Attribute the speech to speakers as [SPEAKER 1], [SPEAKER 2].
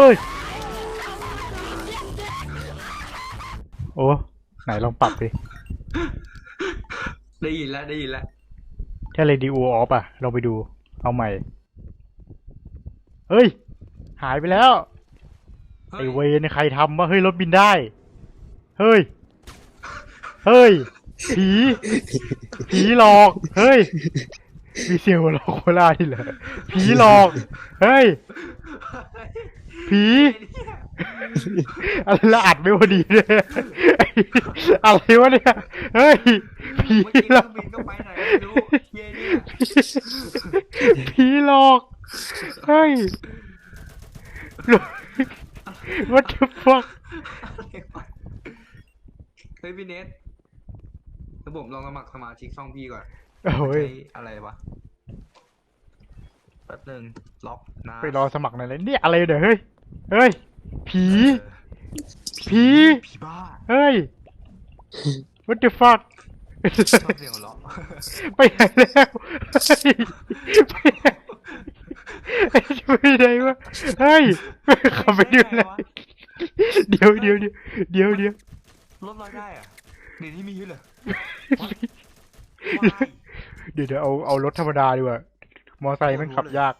[SPEAKER 1] เฮ้ย โอ้ ไหนลองปรับดิ
[SPEAKER 2] ได้ยินแล้วได้ยินแล้ว
[SPEAKER 1] ถ้าเรดิโอออฟอะลองไปดู เอาใหม่ เฮ้ย หายไปแล้ว
[SPEAKER 2] เฮ้
[SPEAKER 1] ไอยเวนใครทำวะเฮ้ย รถบินได้ เฮ้ย เฮ้ย ผี ผีหลอก เฮ้ย มีเสียงหัวเราะโคราชที่เหรอผีหลอก เฮ้ย ผี อะไรละอัดไม่พอดีเลยอะไรวะเนี่ย เฮ้ย ผี
[SPEAKER 2] เมื่อกี้
[SPEAKER 1] หล
[SPEAKER 2] เครื่
[SPEAKER 1] อ
[SPEAKER 2] อกงบินก็ไปไหนไม่รู้เย่เนี่ย
[SPEAKER 1] ผีหลอก เฮ้ย What the fuck
[SPEAKER 2] เฮ้ยพี่เนทเดี๋ยวผมลองสมัครสมาชิกช่องพี่ก่อน
[SPEAKER 1] โอ้ย
[SPEAKER 2] ใช้อะไรวะ แป๊บหนึ่งล็อกนะ
[SPEAKER 1] ไปรอสมัครหน่อยเลยเนี่ยอะไรเดี๋ยวเฮ้ยเฮ้ย ผี
[SPEAKER 2] เออ
[SPEAKER 1] ผี
[SPEAKER 2] ผีบ้า
[SPEAKER 1] เฮ้ย What the fuck
[SPEAKER 2] ชอบเสียงหัวเราะ
[SPEAKER 1] ไปไหนแล้วเฮ้ยไปไหนเฮ้ยจะไปไหนวะเฮ้ยขับไปดูเลยเดี๋ยวเดี๋ยวเดี๋ยวเดี๋ยวเดี๋ยว
[SPEAKER 2] รถลอยได้อะเดี๋ยวนี้มีด้วยเหรอ
[SPEAKER 1] เดี๋ยวเดี๋ยวเอาเอารถธรรมดาดีกว่า มอไซค์มันขับยาก